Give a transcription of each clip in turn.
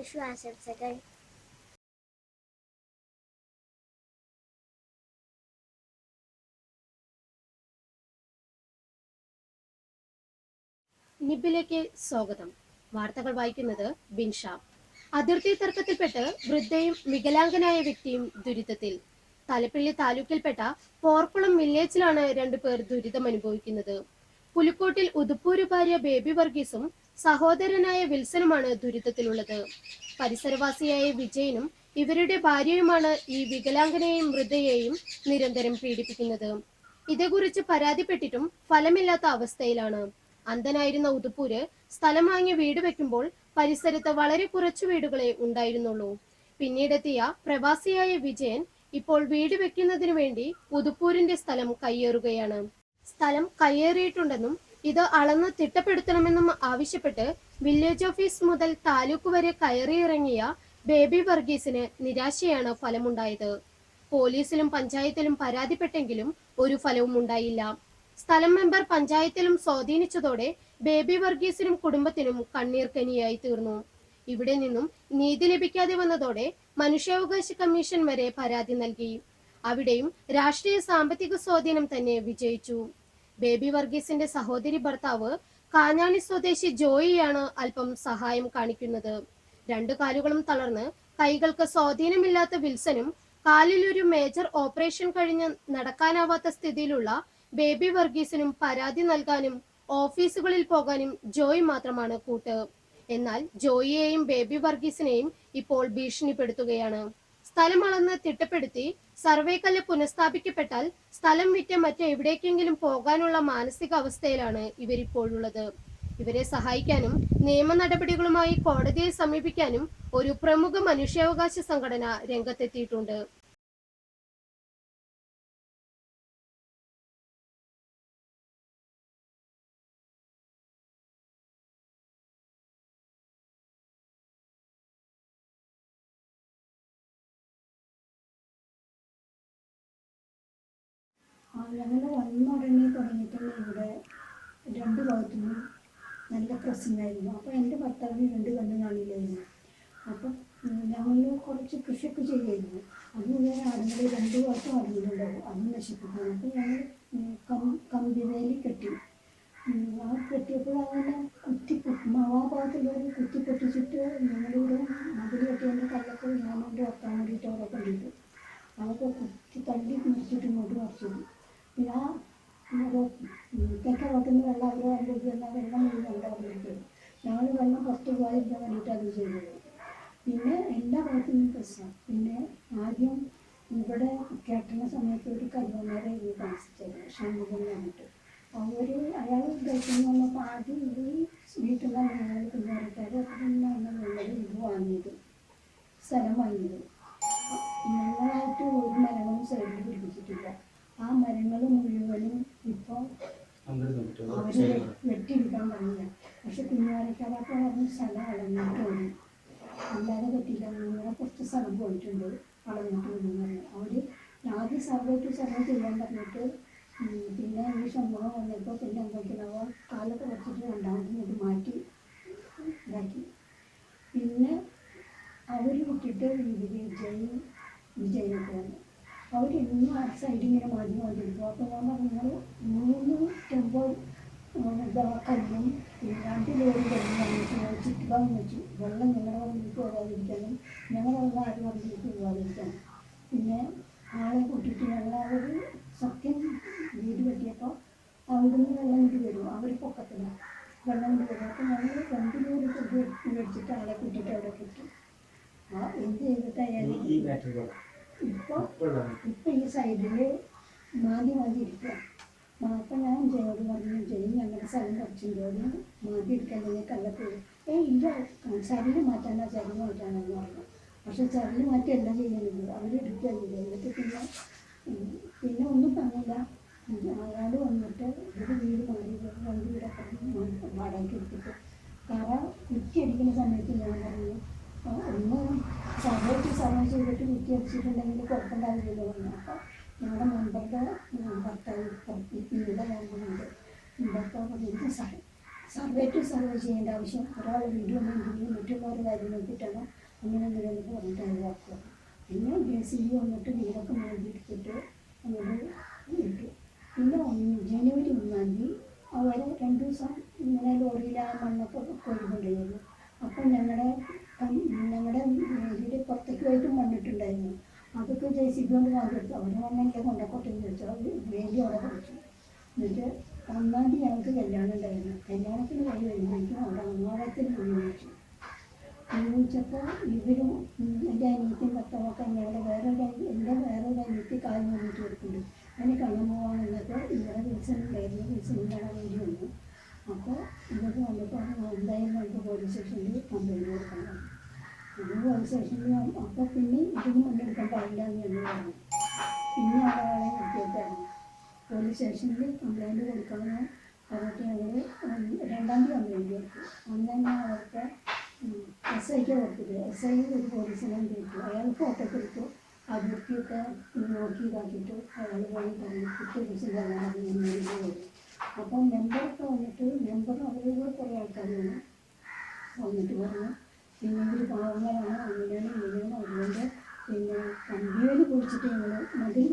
വിഷു ആശംസകൾ നിബിലേക്ക് സ്വാഗതം. വാർത്തകൾ വായിക്കുന്നത് ബിൻഷ അതിർത്തി തർക്കത്തിൽപ്പെട്ട് വൃദ്ധയും വികലാംഗനായ വ്യക്തിയും ദുരിതത്തിൽ. തലപ്പള്ളി താലൂക്കിൽപ്പെട്ട പോർക്കുളം വില്ലേജിലാണ് രണ്ടുപേർ ദുരിതം അനുഭവിക്കുന്നത് പുലിക്കോട്ടിൽ ഉതുപ്പൂര് ഭാര്യ ബേബി വർഗീസും സഹോദരനായ വിൽസനുമാണ് ദുരിതത്തിലുള്ളത്. പരിസരവാസിയായ വിജയനും ഇവരുടെ ഭാര്യയുമാണ് ഈ വികലാംഗനെയും മൃതയെയും നിരന്തരം പീഡിപ്പിക്കുന്നത്. ഇതേക്കുറിച്ച് പരാതിപ്പെട്ടിട്ടും ഫലമില്ലാത്ത അവസ്ഥയിലാണ്. അന്ധനായിരുന്ന ഉതുപ്പൂര് സ്ഥലം വാങ്ങി വീട് വെക്കുമ്പോൾ പരിസരത്ത് വളരെ കുറച്ചു വീടുകളെ ഉണ്ടായിരുന്നുള്ളൂ. പിന്നീടെത്തിയ പ്രവാസിയായ വിജയൻ ഇപ്പോൾ വീട് വെക്കുന്നതിനു വേണ്ടി ഉതുപ്പൂരിന്റെ സ്ഥലം കയ്യേറുകയാണ്. സ്ഥലം കയ്യേറിയിട്ടുണ്ടെന്നും ഇത് അളന്ന് തിട്ടപ്പെടുത്തണമെന്നും ആവശ്യപ്പെട്ട് വില്ലേജ് ഓഫീസ് മുതൽ താലൂക്ക് വരെ കയറിയിറങ്ങിയ ബേബി വർഗീസിന് നിരാശയാണ് ഫലമുണ്ടായത്. പോലീസിലും പഞ്ചായത്തിലും പരാതിപ്പെട്ടെങ്കിലും ഒരു ഫലവും ഉണ്ടായില്ല. സ്ഥലം മെമ്പർ പഞ്ചായത്തിലും സ്വാധീനിച്ചതോടെ ബേബി വർഗീസിനും കുടുംബത്തിനും കണ്ണീർ കനിയായി തീർന്നു. ഇവിടെ നിന്നും നീതി ലഭിക്കാതെ വന്നതോടെ മനുഷ്യാവകാശ കമ്മീഷൻ വരെ പരാതി നൽകി. അവിടെയും രാഷ്ട്രീയ സാമ്പത്തിക സ്വാധീനം തന്നെ വിജയിച്ചു. ബേബി വർഗീസിന്റെ സഹോദരി ഭർത്താവ് കാഞ്ഞാണി സ്വദേശി ജോയിയാണ് അല്പം സഹായം കാണിക്കുന്നത്. രണ്ടു കാലുകളും തളർന്ന് കൈകൾക്ക് സ്വാധീനമില്ലാത്ത വിൽസനും കാലിൽ ഒരു മേജർ ഓപ്പറേഷൻ കഴിഞ്ഞ് നടക്കാനാവാത്ത സ്ഥിതിയിലുള്ള ബേബി വർഗീസിനും പരാതി നൽകാനും ഓഫീസുകളിൽ പോകാനും ജോയ് മാത്രമാണ് കൂട്ട്. എന്നാൽ ജോയിയെയും ബേബി വർഗീസിനെയും ഇപ്പോൾ ഭീഷണിപ്പെടുത്തുകയാണ്. സ്ഥലം അളന്ന് തിട്ടപ്പെടുത്തി സർവേക്കല്ല് കല്ല് പുനഃസ്ഥാപിക്കപ്പെട്ടാൽ സ്ഥലം വിറ്റ് മറ്റെവിടേക്കെങ്കിലും പോകാനുള്ള മാനസികാവസ്ഥയിലാണ് ഇവരിപ്പോഴുള്ളത്. ഇവരെ സഹായിക്കാനും നിയമ നടപടികളുമായി കോടതിയെ സമീപിക്കാനും ഒരു പ്രമുഖ മനുഷ്യാവകാശ സംഘടന രംഗത്തെത്തിയിട്ടുണ്ട്. ഞങ്ങൾ വന്ന ഉടനെ തുടങ്ങിയിട്ടുണ്ട് ഇവിടെ രണ്ട് ഭാഗത്തുനിന്നും നല്ല പ്രശ്നമായിരുന്നു അപ്പോൾ എന്റെ ഭർത്താവിന് രണ്ട് കണ്ണ് കാണില്ലായിരുന്നു. അപ്പം ഞങ്ങൾ കുറച്ച് കൃഷിയൊക്കെ ചെയ്യായിരുന്നു. അത് വേറെ ആടുകൾ രണ്ട് ഭാഗത്തും അടങ്ങിയിട്ടുണ്ടാവും അത് നശിപ്പിക്കണം അപ്പം ഞങ്ങൾ കം കമ്പിവേലി കെട്ടി. ആ കെട്ടിയപ്പോൾ അങ്ങനെ കുത്തി പൊട്ടി- ആ ഭാഗത്തുള്ളവർ കുത്തി പൊട്ടിച്ചിട്ട് ഞങ്ങളിവിടെ മതിൽ കെട്ടിയതിന്റെ കല്ലൊക്കെ ഞാനോട് ഭർത്താവ് വേണ്ടിയിട്ട് അവിടെ കൊണ്ടിട്ടു അതൊക്കെ കുത്തി തള്ളി മുറിച്ചിട്ട് ഇങ്ങോട്ട് മറിച്ചത് പിന്നെ ആ മറ്റേ തെക്കേ ഭാഗത്തുനിന്ന് വെള്ളം അവർ അനുഭവിക്കുന്ന വെള്ളം മുഴുവൻ വന്നിട്ട് ഞങ്ങൾ വെള്ളം പുറത്ത് പോകാതിരിക്കാൻ വേണ്ടിയിട്ട് അത് ചെയ്തത് പിന്നെ എല്ലാ ഭാഗത്തുനിന്നും പ്രശ്നം. പിന്നെ ആദ്യം ഇവിടെ കേട്ടുന്ന സമയത്ത് ഒരു കല്യാണരെ ഇത് താമസിച്ചത് ഷൺമുഖം പറഞ്ഞിട്ട്. അവർ അയാൾ ഗൾഫിൽ വന്നപ്പോൾ ആദ്യം ഈ വീട്ടിൽ നിന്നാണ് ഞങ്ങൾ കുഞ്ഞാറിക്കാർ അപ്പം നിന്നാണ് ഇത് വാങ്ങിയത് സ്ഥലം വാങ്ങിയത് ഞങ്ങളായിട്ട് ഒരു മരങ്ങളും സൈഡിൽ പിടിപ്പിച്ചിട്ടില്ല ആ മരങ്ങൾ മുഴുവനും ഇപ്പോൾ അവർ വെട്ടിയെടുക്കാൻ പറഞ്ഞില്ല പക്ഷെ കുഞ്ഞുകാരക്കാരൊക്കെ പറഞ്ഞ സ്ഥലം അളന്നിട്ട് വരും അല്ലാതെ പറ്റില്ല കുറച്ച് സ്ഥലം പോയിട്ടുണ്ട്. അളന്നിട്ട് വരും പറഞ്ഞു. അവർ ആദ്യം സർവേ ടു സർവേ ചെയ്യാൻ പറഞ്ഞിട്ട് പിന്നെ ഈ സംഭവം വന്നപ്പോൾ പിന്നെ എന്തൊക്കെയാണോ കാലൊക്കെ വെച്ചിട്ട് രണ്ടാമത് ഇത് മാറ്റി ഇതാക്കി. പിന്നെ അവർ വിട്ടിട്ട് ഇവർ വിജയ് വിജയനൊക്കെ വന്നു. അവരെന്നും ആ സൈഡ് ഇങ്ങനെ മാറ്റി മാറ്റി അപ്പോൾ ഞാൻ പറഞ്ഞു മൂന്ന് ടെമ്പോ ഇതാ കല്ലും പിന്നെ രണ്ട് ലോറി കല്ലും വാങ്ങിച്ച് ഞങ്ങൾ വെച്ചു. വെള്ളം ഞങ്ങളുടെ പറമ്പിലേക്ക് പോകാതിരിക്കാനും ഞങ്ങളുടെ വെള്ളം ആരും പറമ്പിലേക്ക് പോകാതിരിക്കാനും. പിന്നെ ആളെ കൂട്ടിയിട്ട് ഞങ്ങൾ അവർ സത്യം വീട് കെട്ടിയപ്പോൾ അവിടുന്ന് വെള്ളം ഇട്ട് വരും. അവർ പൊക്കത്തില്ല വെള്ളം ഇട്ട് വരും. അപ്പോൾ ഞങ്ങൾ രണ്ട് ലോറി കൊണ്ട് മേടിച്ചിട്ട് ആളെ കൂട്ടിയിട്ട് അവിടെ കെട്ടി. ആ എന്ത് ചെയ്തിട്ടായാലും ഇപ്പോൾ ഇപ്പം ഈ സൈഡിൽ മാതി മാതി ഇരിക്കുക അപ്പം ഞാൻ ജയോട് പറഞ്ഞു. ജയ് ഞങ്ങളുടെ സ്ഥലം കുറച്ചുണ്ട് അത് മാതി തന്നെ കല്ലൊക്കെ ഏ ഇല്ല. ചരൽ മാറ്റാനാ ചരൽ മാറ്റാനെന്ന് പറഞ്ഞു. പക്ഷെ ചരൽ എന്താ ചെയ്യുന്നത് അവർ ചെയ്തത് എന്നിട്ട് പിന്നെ പിന്നെ ഒന്നും പറഞ്ഞില്ല. അയാൾ വന്നിട്ട് ഒരു വീട് മാറി രണ്ട് വീടൊക്കെ വാടകയ്ക്ക് എടുത്തിട്ട്. കറ കുറ്റിയടിക്കുന്ന സമയത്ത് ഞാൻ പറഞ്ഞു "ആ, ഒന്ന് സമയത്ത് സമയം ചെയ്തിട്ട് കുറ്റി അടിച്ചിട്ടുണ്ടെങ്കിൽ കുഴപ്പമുണ്ടാവില്ലല്ലോ പറഞ്ഞു. അപ്പോൾ ഞങ്ങളുടെ മുമ്പത്തെ ഭർത്താവിടെ ഭർത്താവ് പറഞ്ഞു സഹ സർവേ ടു സർവേ ചെയ്യേണ്ട ആവശ്യം ഒരാൾ വീഡിയോ ഉണ്ടെങ്കിൽ മറ്റുള്ളവർ കാര്യം നോക്കിയിട്ടാണ് അങ്ങനെ എന്തെങ്കിലും പറഞ്ഞിട്ട് ഒഴിവാക്കുക. പിന്നെ ജെ സി ബി വന്നിട്ട് വീടൊക്കെ മേടിച്ചിട്ട് അങ്ങോട്ട് ഇട്ടു. പിന്നെ ജനുവരി ഒന്നാം തീയതി അവരെ രണ്ട് ദിവസം ഇങ്ങനെ ലോറിയിൽ ആ മണ്ണൊക്കെ കൊഴുകൊണ്ടിരുന്നു അപ്പം ഞങ്ങളുടെ വീട് പുറത്തേക്ക് പോയിട്ട് മണ്ണിട്ടുണ്ടായിരുന്നു അതൊക്കെ ജെ സി ബി കൊണ്ട് വാങ്ങിയെടുത്തു അവർ മണ്ണല്ലേ കൊണ്ടക്കോട്ടെന്ന് ചോദിച്ചു അവർ വേണ്ടി അവിടെ കൊടുത്തു എന്നിട്ട് ഒന്നാം തീയതി ഞങ്ങൾക്ക് കല്യാണം ഉണ്ടായിരുന്നു. കല്യാണത്തിന് പോയി വരുമ്പോഴേക്കും അവിടെ ഒന്നാമത്തിന് പോയി വിളിച്ചു. വിളിച്ചപ്പോൾ ഇവരും എന്റെ അനിയത്തിയും ഭർത്താവൊക്കെ ഞങ്ങളുടെ വേറൊരു എന്റെ വേറൊരു അനിയത്തി കാൽ വന്നിട്ട് കൊടുക്കുന്നുണ്ട് അതിന് കണ്ണു ഇവിടെ വിൽസൺ ഉണ്ടായിരുന്നു. വിൽസൺ വേണ്ടി വന്നു. അപ്പോൾ ഇവർ വന്നപ്പോൾ എന്തായാലും നമുക്ക് പോലീസ് സ്റ്റേഷനിൽ കംപ്ലൈന്റ് കൊടുക്കണം പോലീസ് സ്റ്റേഷനിൽ അപ്പോൾ പിന്നെ ഇതിന് മുന്നെടുക്കാൻ പാടില്ല എന്ന് ഞങ്ങൾ പറഞ്ഞു പിന്നെ ആളെ നിർത്തിയിട്ടായിരുന്നു പോലീസ് സ്റ്റേഷനിൽ കംപ്ലൈന്റ് കൊടുക്കാമെന്ന് പറഞ്ഞിട്ട് ഞങ്ങൾ രണ്ടാം തീയതി കംപ്ലൈന്റ് കൊടുത്തു അന്ന് തന്നെ അവർക്ക് എസ് ഐക്ക് കൊടുത്തത് എസ് ഐ ഒരു പോലീസിനെ കിട്ടു അയാൾ ഫോട്ടോ എടുത്തു അതിർത്തിയൊക്കെ നോക്കി ഇതാക്കിയിട്ട് അയാൾ പോയി പറഞ്ഞു ദിവസം അപ്പം മെമ്പറൊക്കെ വന്നിട്ട് മെമ്പർ അവരുടെ കുറേ ആൾക്കാർ വന്നു വന്നിട്ട് പറഞ്ഞു ഇവർ പാവങ്ങളാണ് അങ്ങനെയാണ് ഇങ്ങനെയാണ് അതുകൊണ്ട് പിന്നെ കമ്പിയോട് കുഴിച്ചിട്ട് ഞങ്ങൾ മതിൽ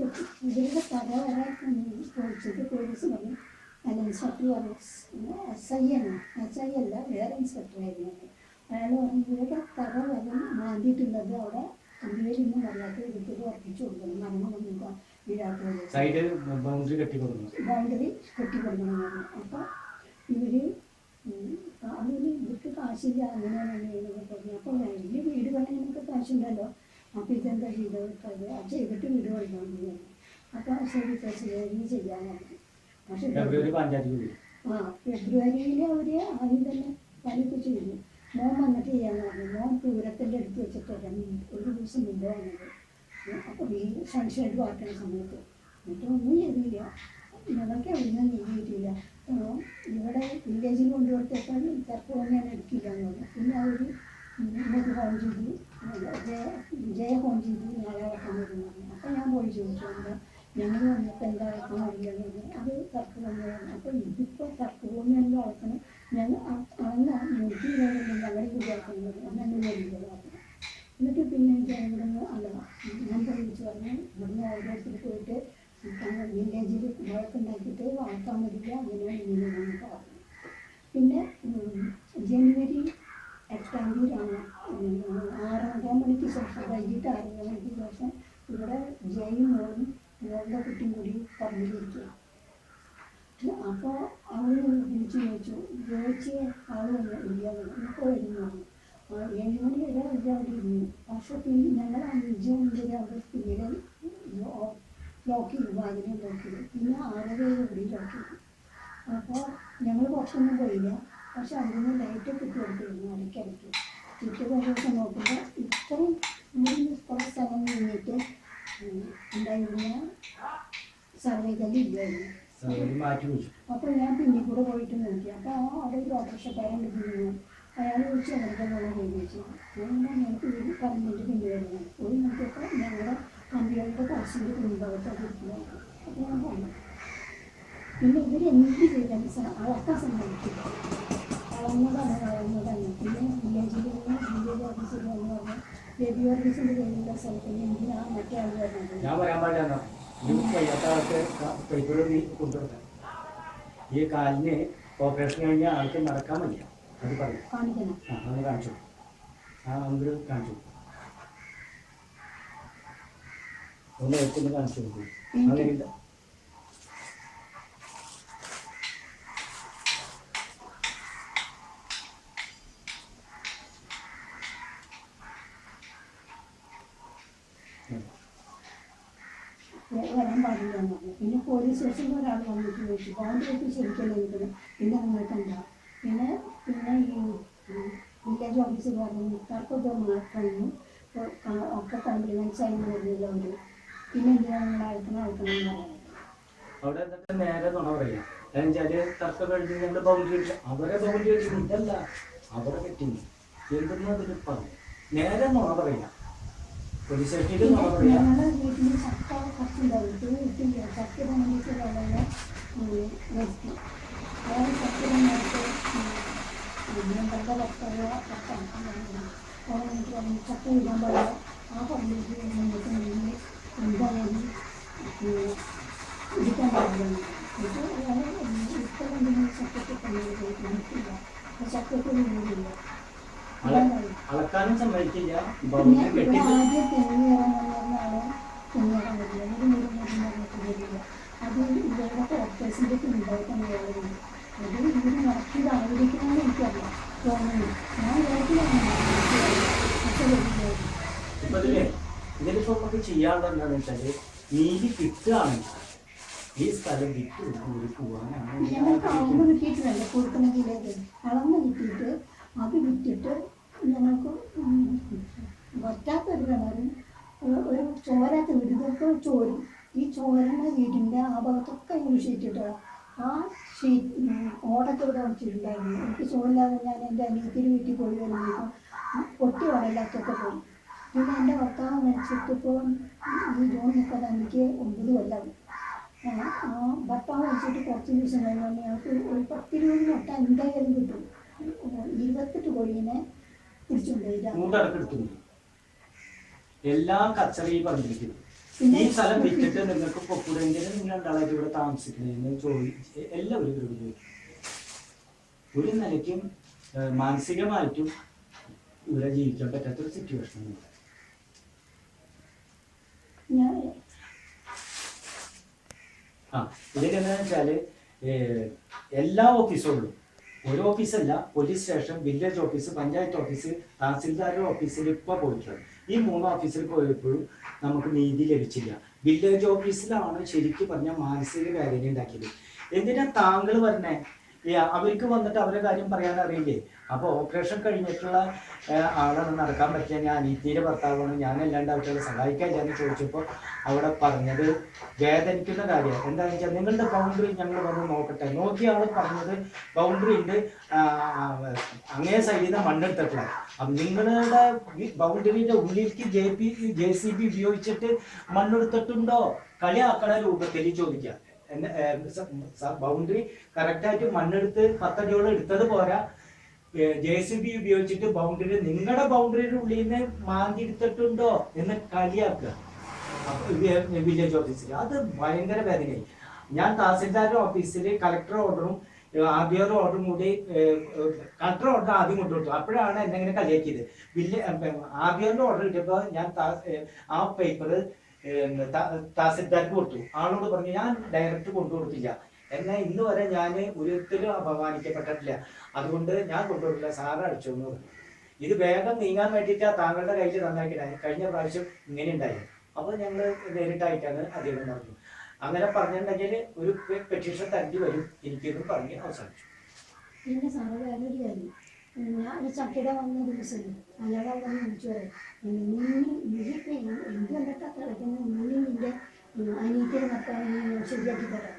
ഇവരുടെ തല വരെ കുഴിച്ചിട്ട് പോലീസ് പറഞ്ഞു അല്ല ഇൻസ്പെക്ടർ പറഞ്ഞു എസ് ഐ ആണ് എസ് ഐ അല്ല വേറെ ഇൻസ്പെക്ടറായിരുന്നു. അയാൾ പറഞ്ഞു ഇവരുടെ തല വരെ മാന്തിയിട്ടുള്ളത് അവിടെ കമ്പിവേലി ഒന്നും അറിയാത്ത വിധത്തിൽ ഉറപ്പിച്ചു കൊടുക്കണം മരണമൊന്നും വീഴാത്തത് സൈഡ് ബൗണ്ടറി കെട്ടി കൊടുക്കുന്നു ബൗണ്ടറി കെട്ടിക്കൊടുക്കണം പറഞ്ഞു അപ്പോൾ ഇവർ അവർ ഇവർക്ക് കാശില്ല അങ്ങനെയാണ് എന്നൊക്കെ പറഞ്ഞു. അപ്പോൾ വലിയ വീട് പണി നമുക്ക് കാശുണ്ടല്ലോ അപ്പോൾ ഇതെന്താ ചെയ്തത്? അത് ചെയ്തിട്ട് വീട് പണിക്കാൻ പറഞ്ഞു. അപ്പോൾ ശരി ശരി ചെയ്യാൻ പക്ഷേ ആ ഫെബ്രുവരിയിൽ അവർ ആദ്യം തന്നെ പണിയൊക്കെ ചെയ്തു. മോൻ വന്നിട്ട് ചെയ്യാന്ന് പറഞ്ഞു. മോൻ പൂരത്തിന്റെ അടുത്ത് വെച്ചിട്ട് ഒരു ദിവസം മുമ്പേ വന്നത്. അപ്പോൾ ഈ സൺഷൈഡ് വാർക്കുന്ന സമയത്ത്. എന്നിട്ട് ഒന്നും ചെയ്തില്ല. ഞങ്ങൾക്ക് അവിടെ കിട്ടിയില്ല. അപ്പോൾ ഇവിടെ വില്ലേജിൽ കൊണ്ടുകൊടുത്തപ്പോൾ ചിലപ്പോൾ ഞാൻ എടുക്കില്ല പറഞ്ഞു പിന്നെ അവർ ഇങ്ങോട്ട് ഫോൺ ചെയ്തു ജയ ഫോൺ ചെയ്തു നാളെ അടക്കാൻ വരും പറഞ്ഞു അപ്പോൾ ഞാൻ പോയി ചോദിച്ചു എന്താ ഞങ്ങൾ വന്നിട്ട് എന്താ അടക്കാൻ വരില്ലെന്ന് പറഞ്ഞു അത് തന്നെയാണ്. അപ്പോൾ ഇതിപ്പോൾ തർക്കഭൂമിയാണെങ്കിൽ അളക്കണം ഞങ്ങൾ അളന്ന എനിക്ക് ഞങ്ങളുടെ കൂടി പറഞ്ഞു ഞങ്ങൾ പറഞ്ഞു എന്നിട്ട് പിന്നെ എനിക്ക് ഇവിടെ നിന്ന് അല്ല നമ്പർ വിളിച്ച് പറഞ്ഞു ഇവിടുന്ന് ഓരോരുത്തർ പോയിട്ട് വില്ലേജിൽ വഴക്കുണ്ടാക്കിയിട്ട് വളർത്താൻ പറ്റില്ല അങ്ങനെയാണ് ഇങ്ങനെയാണെന്ന് പറഞ്ഞു. പിന്നെ ജനുവരി എട്ടാം തീയതിയാണ് ആറാം മണിക്ക് ശേഷം വൈകിട്ട് ആറാം മണിക്ക് ശേഷം ഇവിടെ ജയും മോളും മോളുടെ കുട്ടിയും കൂടി പറഞ്ഞിരിക്കുക അപ്പോൾ അവൾ വിളിച്ചു ചോദിച്ചു ചോദിച്ച് ആളൊന്നും ഇല്ല ഇപ്പോൾ വരുന്നു ഏഴ് മണി വരെ അവിടെ ഇരുന്നു. പക്ഷേ ഞങ്ങൾ അഞ്ച് അഞ്ചര അവിടെ പിന്നീട് ലോക്ക് ചെയ്തു വാതിലും ബ്ലോക്ക് ചെയ്തു പിന്നെ ആറര കൂടി ബ്ലോക്ക് ചെയ്തു അപ്പോൾ ഞങ്ങൾ പുറത്തൊന്നും പോയില്ല. പക്ഷെ അവിടുന്ന് ലൈറ്റൊക്കെ ഇട്ട് കൊടുത്തിരുന്നു ഇടയ്ക്കിടയ്ക്ക്. പിറ്റേ ദിവസം നോക്കുമ്പോൾ ഇത്രയും മൂന്ന് കുറേ സ്ഥലം ഉം, ഉണ്ടായിരുന്ന സർവേകളിൽ ഇല്ലായിരുന്നു. സർവേ മാറ്റി വെച്ചു അപ്പോൾ ഞാൻ പിന്നെ കൂടെ പോയിട്ട് നോക്കി. അപ്പോൾ ആ അവിടെ ഒരു ഓട്ടോറിക്ഷക്കാരൻ പിന്നിൽ അയാൾ ചോദിച്ചു അവരുടെ പോയി ചോദിച്ചു. ഞാൻ ഞങ്ങൾക്ക് വീട് പറഞ്ഞിട്ട് പിന്നെ വരുന്നത് ഒരു നോക്കിയപ്പോൾ ഞങ്ങളുടെ കമ്പികളുടെ കുറച്ചിന്റെ പിൻഭാഗത്ത് അത് ഇരിക്കുന്നു അപ്പോൾ ഞാൻ പറഞ്ഞു പിന്നെ ഇവർ എന്ത് ചെയ്താലും സ- അളക്കാൻ സമ്മതിക്കില്ല അളന്നതാണ് അളന്നതാണ് പിന്നെ വില്ലേജിൽ നിന്ന് വില്ലേജ് ഓഫീസിൽ വന്ന് പറഞ്ഞു രവി ഓഫീസിന്റെ പേരുള്ള സ്ഥലത്തിന് മറ്റേ വരുന്നത് ഞാൻ പറയാൻ പാടില്ല ഈ കാലിന് ഓപ്പറേഷൻ കഴിഞ്ഞ ആൾക്ക് നടക്കാൻ വയ്യ. അത് പറയും. കാണിക്കണം. ആ അത് കാണിച്ചു. ആ നമുക്ക് കാണിച്ചു. ഒന്ന് എടുത്തൊന്ന് കാണിച്ചു കൊടുക്കും. അങ്ങനെ ഇല്ല. ഉം. വരാൻ പാടില്ല പിന്നെ പോലീസ് സ്റ്റേഷനിൽ ഒരാൾ വന്നിട്ട് ചോദിച്ചു. ബോണ്ടിലേക്ക് ശരിക്കല്ലേ നിൽക്കുന്നത് പിന്നെ നിങ്ങൾക്ക് എന്താ പിന്നെ പിന്നെ ഈ വില്ലേജ് പറഞ്ഞു നിൽക്കാർക്കൊക്കെ കഴിഞ്ഞു ഒക്കെ കോംപ്ലിമെന്റ്സ് ആയി പറഞ്ഞില്ല അവർ പിന്നെ എന്തിനാണ് എന്ന് പറയുന്നത്? അവിടെ എന്നിട്ട് നേരെ നുണ പറയാം കാരണം വെച്ചാൽ തർക്കം കഴിഞ്ഞ് ഞങ്ങൾ ബൗണ്ടറി അടിച്ചു. അവരെ ബൗണ്ടറി അടിച്ചു. ഇതല്ല. അവരെ പറ്റുന്നു എന്തെന്ന് അതിൽ പറഞ്ഞു നേരെ നുണ പറയാം പോലീസ് സ്റ്റേഷനിൽ നുണ പറയാം ഞങ്ങളുടെ വീട്ടിൽ ചക്ക കുറച്ചുണ്ടായിരുന്നു വീട്ടിൽ ചക്ക വേണ്ടിയിട്ട് വെള്ളം നിർത്തി അയാൾ ചക്കരമായിട്ട് ഞങ്ങളുടെ ഭർത്താവ് ഭർത്താവ് ഓരോ പറഞ്ഞു ചക്ക ഇടാൻ പാടില്ല. ആ അളക്കാനും സമ്മതിക്കില്ല. പിന്നെ ബൗണ്ടറി ഇവിടെ കെട്ടി ആദ്യം തെങ്ങ് കയറാൻ വന്ന ആൾ തെങ്ങ് കയറാൻ പറ്റില്ല ഒരു മൂന്ന് മൂന്ന് പറഞ്ഞിട്ട് വരില്ല അത് ഇവരുടെ ഉണ്ടായിട്ടാണ് വേറുണ്ട് അത് ഇവർ നടത്തിയതായിരിക്കണമെന്ന് എനിക്കറിയാം തോന്നുന്നു. ഞാൻ വിചാരിക്കുന്നതാണ് പക്ഷേ വരില്ല ഇപ്പൊ ഇതിലേ ഇതിലിപ്പോ നമുക്ക് ചെയ്യാനുള്ളത് എന്താണെന്ന് വെച്ചാൽ നീതി കിട്ടുകയാണെങ്കിൽ ഈ സ്ഥലം കൂടി പോവാനാണ്. കിട്ടിയിട്ട് അത് വിറ്റിട്ട് ഞങ്ങൾക്ക് ഒരു- ചോരാത്ത വീട് ചോരും. ഈ ചോരുന്ന വീടിന്റെ ആ ഭാഗത്തൊക്കെ ആ ഷീറ്റ് ഓടൊക്കെ വെച്ചിട്ടുണ്ടായിരുന്നു. എനിക്ക് ഞാൻ എന്റെ അനിയത്തിന്റെ വീട്ടിൽ പോയി വരുമ്പോഴേക്കും പൊട്ടി വടയില്ലാത്തൊക്കെ പോയി. പിന്നെ എന്റെ ഭർത്താവ് മരിച്ചിട്ടിപ്പോൾ ഈ ജൂൺ മുപ്പത് എനിക്ക് ഒമ്പത് കൊല്ലം. ആ ഭർത്താവ് മരിച്ചിട്ട് കുറച്ച് ദിവസം കഴിഞ്ഞാൽ ഞങ്ങൾക്ക് ഒരു പത്തിരുപത് മുട്ട എന്തായാലും കിട്ടും. ഇരുപത്തെട്ട് കോഴീനെ എല്ലാ കച്ചറ ഈ പറഞ്ഞിരിക്കുന്നു ഈ സ്ഥലം വിറ്റിട്ട് നിങ്ങൾക്ക് പൊക്കൂടെങ്കിൽ നിങ്ങൾ രണ്ടാളായിട്ട് ഇവിടെ താമസിക്കുന്നതെന്ന് ചോദിച്ച് എല്ലാവരും ഇവരോട് ചോദിക്കും ഒരു നിലയ്ക്കും മാനസികമായിട്ടും ഇവിടെ ജീവിക്കാൻ പറ്റാത്തൊരു സിറ്റുവേഷൻ ഉണ്ട് ആ ഇതിലേക്ക് എന്താണെന്ന് വെച്ചാൽ എല്ലാ ഓഫീസുകളിലും ഒരു ഓഫീസല്ല police station village office panchayat office തഹസിൽദാരുടെ ഓഫീസിൽ ഇപ്പോൾ പോയിട്ടുണ്ട് ഈ മൂന്ന് ഓഫീസിൽ പോയപ്പോഴും നമുക്ക് നീതി ലഭിച്ചില്ല. വില്ലേജ് ഓഫീസിലാണ് ശരിക്കും പറഞ്ഞ മാനസിക വേദന ഉണ്ടാക്കിയത് എന്തിനാ താങ്കൾ പറഞ്ഞേ? അവർക്ക് വന്നിട്ട് അവരുടെ കാര്യം പറയാൻ അറിയില്ലേ അപ്പോൾ ഓപ്പറേഷൻ കഴിഞ്ഞിട്ടുള്ള ആളാണ് നടക്കാൻ പറ്റിയ ഞാൻ അനീതിയിലെ ഭർത്താവാണ്. ഞാൻ അല്ലാണ്ട് അവിടെ സഹായിക്കാൻ എന്ന് ചോദിച്ചപ്പോൾ അവിടെ പറഞ്ഞത് വേദനിക്കുന്ന കാര്യം എന്താണെന്ന് വെച്ചാൽ നിങ്ങളുടെ ബൗണ്ടറി ഞങ്ങൾ വന്ന് നോക്കട്ടെ. നോക്കിയ ആൾ പറഞ്ഞത് ബൗണ്ടറി ഉണ്ട്. അങ്ങേ സൈഡിൽ നിന്ന് മണ്ണെടുത്തിട്ടില്ല അപ്പം നിങ്ങളുടെ ബൗണ്ടറിയുടെ ഉള്ളിലേക്ക് J P J C B ഉപയോഗിച്ചിട്ട് മണ്ണെടുത്തിട്ടുണ്ടോ? കളിയാക്കണ രൂപത്തിൽ ചോദിക്കാം. ബൗണ്ടറി കറക്റ്റായിട്ട് മണ്ണെടുത്ത് പത്തടിയോളം എടുത്തത് പോരാ. ജെ സി ബി ഉപയോഗിച്ചിട്ട് ബൗണ്ടറി നിങ്ങളുടെ ബൗണ്ടറിയുടെ ഉള്ളിൽ നിന്ന് മാന്തിരുത്തിട്ടുണ്ടോ എന്ന് കളിയാക്കുക. വില്ലേജ് ഓഫീസിൽ അത് ഭയങ്കര വേദനയായി. ഞാൻ തഹസിൽദാരുടെ ഓഫീസിൽ കളക്ടർ ഓർഡറും ആർ ഡി ആർ ഓർഡറും കൂടി കളക്ടർ ഓർഡർ ആദ്യം കൊണ്ടുവിട്ടു. അപ്പോഴാണ് എന്നെ ഇങ്ങനെ കളിയാക്കിയത്. വില്ലേ ആറിന്റെ ഓർഡർ കിട്ടിയപ്പോൾ ഞാൻ ആ പേപ്പർ തഹസിൽദാർക്ക് കൊടുത്തു. ആളോട് പറഞ്ഞു ഞാൻ ഡയറക്റ്റ് കൊണ്ടുകൊടുത്തില്ല. എന്നാൽ ഇന്ന് വരെ ഞാൻ ഒരിക്കലും അപമാനിക്കപ്പെട്ടിട്ടില്ല. അതുകൊണ്ട് ഞാൻ കൊണ്ടുവരില്ല സാറ് അടിച്ചു എന്ന് പറഞ്ഞു. ഇത് വേഗം നീങ്ങാൻ വേണ്ടിയിട്ടാ താങ്കളുടെ കയ്യിൽ നന്നാക്കിയിട്ടാണ് കഴിഞ്ഞ പ്രാവശ്യം ഇങ്ങനെ ഉണ്ടായി. അപ്പോൾ ഞങ്ങൾ നേരിട്ടായിട്ടാണ് അദ്ദേഹം പറഞ്ഞു. അങ്ങനെ പറഞ്ഞിട്ടുണ്ടെങ്കിൽ ഒരു പെറ്റീഷൻ തരണ്ടി വരും എനിക്കെന്ന് പറഞ്ഞ് അവസാനിച്ചു. പിന്നെ സാറ് വേറൊരു കാര്യം. ഞാൻ ചക്കര വന്ന ദിവസം വന്ന് വിളിച്ചു പറയാം. എന്ത് കണ്ടിട്ടാണ് കിടക്കുന്നത് നീ നിന്റെ അനിയത്തിനെ നടത്താൻ ഞാൻ ശരിയാക്കി തരാം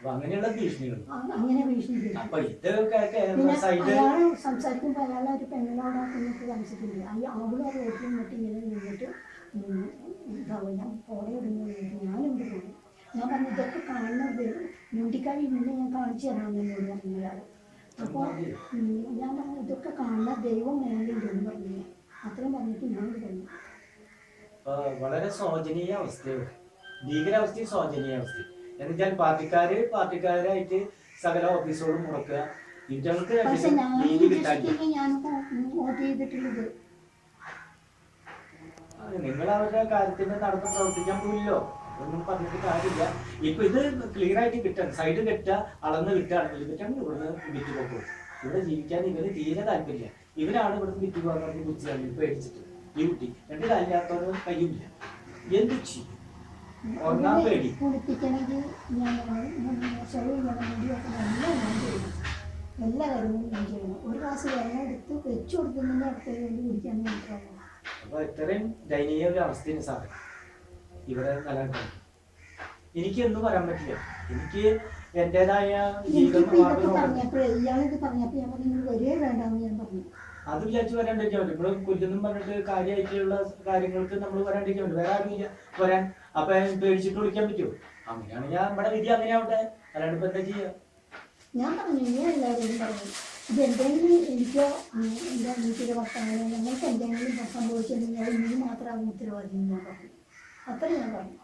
അങ്ങനെയുള്ള ഭീഷണികൾ. അങ്ങനെ ഭീഷണി ചെയ്തു. അപ്പൊ ഇത് പിന്നെ സൈഡ് അയാൾ സംസാരിക്കുമ്പോൾ അയാൾ ഒരു പെണ്ണോട് നിന്നിട്ട് താമസിക്കുന്നില്ല അയ്യ അവളും ആ റോട്ടിൽ നിന്നിട്ട് ഇങ്ങനെ നിന്നിട്ട് ഇതാവും ഞാൻ പോകും ഞാൻ പറഞ്ഞു ഇതൊക്കെ കാണുന്നത് മുണ്ടിക്കാഴി മുന്നേ ഞാൻ കാണിച്ചു തരാമെന്നോട് അപ്പോൾ ഞാൻ പറഞ്ഞു ഇതൊക്കെ കാണുന്ന ദൈവം മേളിലുണ്ടെന്ന് പറഞ്ഞു. അത്രയും പറഞ്ഞിട്ട് ഞാൻ പറഞ്ഞു വളരെ ശോചനീയ അവസ്ഥയാണ്. ഭീകരാവസ്ഥയും ശോചനീയ അവസ്ഥയും എന്നുവെച്ചാൽ പാർട്ടിക്കാര് പാർട്ടിക്കാരായിട്ട് സകല ഓഫീസുകളും മുടക്കുക. ഇന്ത്യകൾക്ക് നിങ്ങൾ അവരുടെ കാര്യത്തിന് നടന്ന് പ്രവർത്തിക്കാൻ പോയില്ലോ ഒന്നും പറഞ്ഞിട്ട് കാര്യമില്ല. ഇപ്പൊ ഇത് ക്ലിയർ ആയിട്ട് കിട്ടാൻ സൈഡ് കെട്ടുക അളന്ന് കിട്ടുകയാണെങ്കിൽ ഇവിടെ ഇവിടുന്ന് വിറ്റ് പോകും. ഇവിടെ ജീവിക്കാൻ ഇവർ തീരെ താല്പര്യമില്ല. ഇവരാണ് ഇവിടുന്ന് വിറ്റ് പോകാൻ കുറിച്ച് പേടിച്ചിട്ട്. ഈ കുട്ടി രണ്ട് കാര്യമില്ലാത്തവരും കഴിയില്ല എന്ത് ചെയ്യും? ഒന്നാം പേടി കുളിപ്പിക്കണമെങ്കിൽ ഞാൻ ചെറിയ മുടിയൊക്കെ എല്ലാം ഞാൻ ചെയ്യണം എല്ലാ കാര്യങ്ങളും ഞാൻ ചെയ്യണം. ഒരു ഗ്ലാസ് വെള്ളം എടുത്ത് വെച്ചു കൊടുക്കുന്നതിന്റെ അടുത്ത് വേണ്ടി കുടിക്കാൻ മാത്രമല്ല അപ്പൊ ഇത്രയും ദയനീയ ഒരു അവസ്ഥയാണ് സാറേ. ഇവിടെ നിലനിൽക്കുന്നത് എനിക്ക് ഒന്നും പറയാൻ പറ്റില്ല. എനിക്ക് എന്റേതായ ജീവിതം പറഞ്ഞപ്പോൾ ഇയാളിത് പറഞ്ഞപ്പോൾ ഞാൻ പറഞ്ഞു നിങ്ങൾ വേണ്ടെന്ന് ഞാൻ പറഞ്ഞു. അത് വിചാരിച്ച് വരാണ്ടിരിക്കാൻ പറ്റും. ഇവിടെ കൊല്ലുന്നും പറഞ്ഞിട്ട് കാര്യമായിട്ടുള്ള കാര്യങ്ങൾക്ക് നമ്മൾ വരാണ്ടിരിക്കാൻ പറ്റും. വേറെ ആരും ഇല്ല വരാൻ. അപ്പൊ പേടിച്ചിട്ട് വിളിക്കാൻ പറ്റുമോ? അങ്ങനെയാണ് ഞാൻ നമ്മുടെ വിധി അങ്ങനെ ആവട്ടെ. അല്ലാണ്ട് ഇപ്പൊ എന്താ ചെയ്യാ? ഞാൻ പറഞ്ഞു ഞാൻ എല്ലാവരും പറഞ്ഞു ഇത് എന്തെങ്കിലും എനിക്കോ എന്റെ എന്റെ അനിയത്തിയുടെ ഭർത്താവിനോ ഞങ്ങൾക്ക് എന്തെങ്കിലും സംഭവിച്ചിട്ടുണ്ടെങ്കിൽ അത് നീ മാത്രമാകും ഉത്തരവാദി എന്ന് ഞാൻ പറഞ്ഞു. അത്ര ഞാൻ പറഞ്ഞു.